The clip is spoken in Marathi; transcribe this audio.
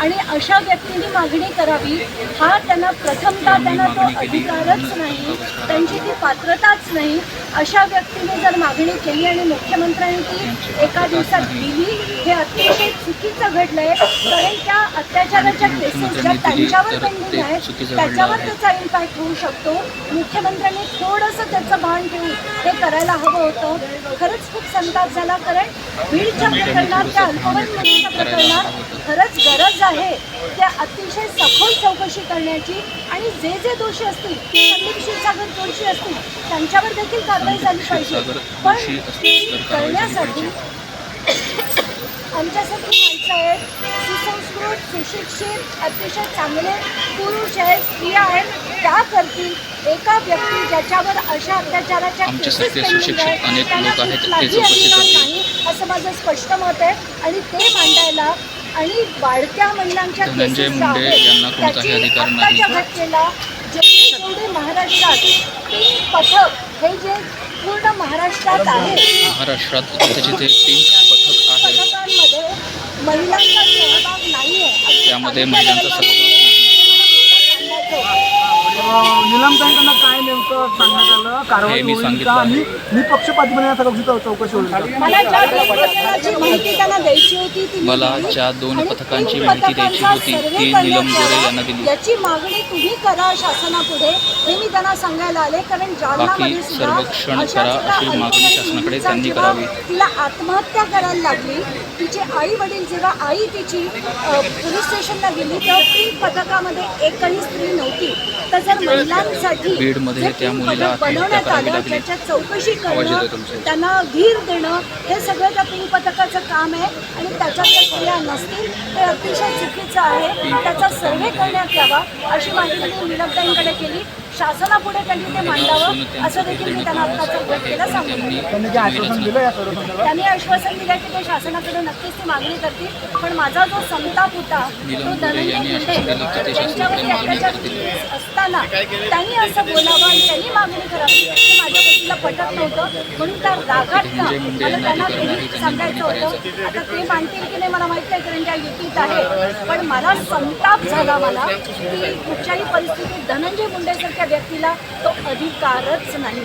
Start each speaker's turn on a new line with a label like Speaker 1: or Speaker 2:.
Speaker 1: आणि अशा व्यक्तींनी मागणी करावी. हा त्यांना प्रथमतः त्यांना तो अधिकारच नाही. त्यांची ती पात्रताच नाही. अशा व्यक्तीने जर मागणी केली आणि मुख्यमंत्र्यांनी ती एका दिवसात दिली हे अतिशय चुकीचं घडलंय. कारण त्या अत्याचाराच्या केसेस ज्या त्यांच्यावर पेंडिंग आहेत त्याच्यावर त्याचा इम्पॅक्ट होऊ शकतो. मुख्यमंत्र्यांनी थोडंसं त्याचं भान ठेवून हे करायला हवं होतं. खरंच खूप संताप झाला कारण बीडच्या प्रकरणात त्या अल्पवयीन मुलीच्या प्रकरणात खरंच गरज आहे. त्या अतिशय सखोल चौकशी करण्याची आणि जे जे दोषी असतील संदीप क्षीरसागर दोषी असतील त्यांच्यावर देखील कारवाई झाली पाहिजे. पण ती करण्यासाठी आमच्यासाठी माणसं आहेत सुसंस्कृत सुशिक्षित अतिशय चांगले पुरुष आहेत स्त्रिया आहेत त्या करतील एका व्यक्ती ज्याच्यावर अशा अत्याचाराच्या आहेत, त्यांना कुठलाही अधिकार. नाही असं माझं स्पष्ट मत आहे. आणि ते मांडायला आणि वाढत्या महिलांच्या
Speaker 2: धनंजय
Speaker 1: cases ज्या
Speaker 2: मुंडे
Speaker 1: आहेत,
Speaker 2: यांना कोणताही
Speaker 1: त्याची
Speaker 2: अधिकार नाही.
Speaker 1: आत्ताच्या घटनेला जेवढे महाराष्ट्रात तीन पथक हे जे पूर्ण महाराष्ट्रात आहे
Speaker 2: महाराष्ट्रात जिथे जिथे पिंक पथक आहे
Speaker 1: पथकांमध्ये महिलांचा सहभाग नाहीये.
Speaker 2: त्यामध्ये महिलांचा सहभाग नाही.
Speaker 3: काय नेमकं सांगण्यात आलं? कारवाई
Speaker 2: हे मी
Speaker 3: होईल
Speaker 2: सांगितलं
Speaker 3: का
Speaker 2: आहे.
Speaker 3: आणि निपक्षपातीपणे या सगळ्याची चौ- चौकशी होईल का?
Speaker 1: मला ज्या माहिती द्यायची होती
Speaker 2: मला. ज्या दोन पथकांची
Speaker 1: तीन
Speaker 2: माहिती द्यायची होती, ती नीलम गोरे. यांना दिली.
Speaker 1: याची मागणी तुम्ही करा शासनापुढे हे मी त्यांना सांगायला आले कारण
Speaker 2: बाकी सर्वेक्षण करा अशी मागणी शासनाकडे त्यांनी करावी.
Speaker 1: तिला आत्महत्या करायला लागली तिचे आई वडील जेव्हा आई तिची पोलीस स्टेशनला गेली तेव्हा पिंक पथकामध्ये एकही स्त्री नव्हती तर जर महिलांसाठी बनवण्यात आलं. त्याच्यात चौकशी करणं. त्यांना धीर देणं हे सगळं त्या पिंक पथकाचं काम आहे आणि त्याच्यात जर क्रिया नसतील ते अतिशय चुकीचं आहे त्याचा सर्वे करण्यात यावा अशी माहिती मी निलमताईंकडे केली शासनापुढे त्यांनी ते मांडावं असं देखील मी त्यांना आत्ताच्या बैठकीला सांगितलं
Speaker 3: त्यांनी जे आश्वासन दिलं या सर्व संदर्भात
Speaker 1: त्यांनी आश्वासन दिलं की ते शासनाकडे नक्कीच ती मागणी करतील पण माझा जो संताप होता तो धनंजय
Speaker 2: यांनी
Speaker 1: मुंडे यांच्यावरती
Speaker 2: मागणी
Speaker 1: अत्याचार
Speaker 2: करतील.
Speaker 1: असताना त्यांनी असं बोलावं आणि त्यांनी मागणी करावी. हे माझ्या गोष्टीला पटत नव्हतं म्हणून त्या रागात ना
Speaker 2: धनंजय मुंडे
Speaker 1: मला
Speaker 2: यांना
Speaker 1: त्यांना तेही सांगायचं होतं. आता ते मानतील की नाही मला माहीत नाही कारण त्या युतीत आहे. पण मला संताप झाला मला की कुठच्याही परिस्थितीत धनंजय मुंडेसारख्या व्यक्तीला तो अधिकारच नाही.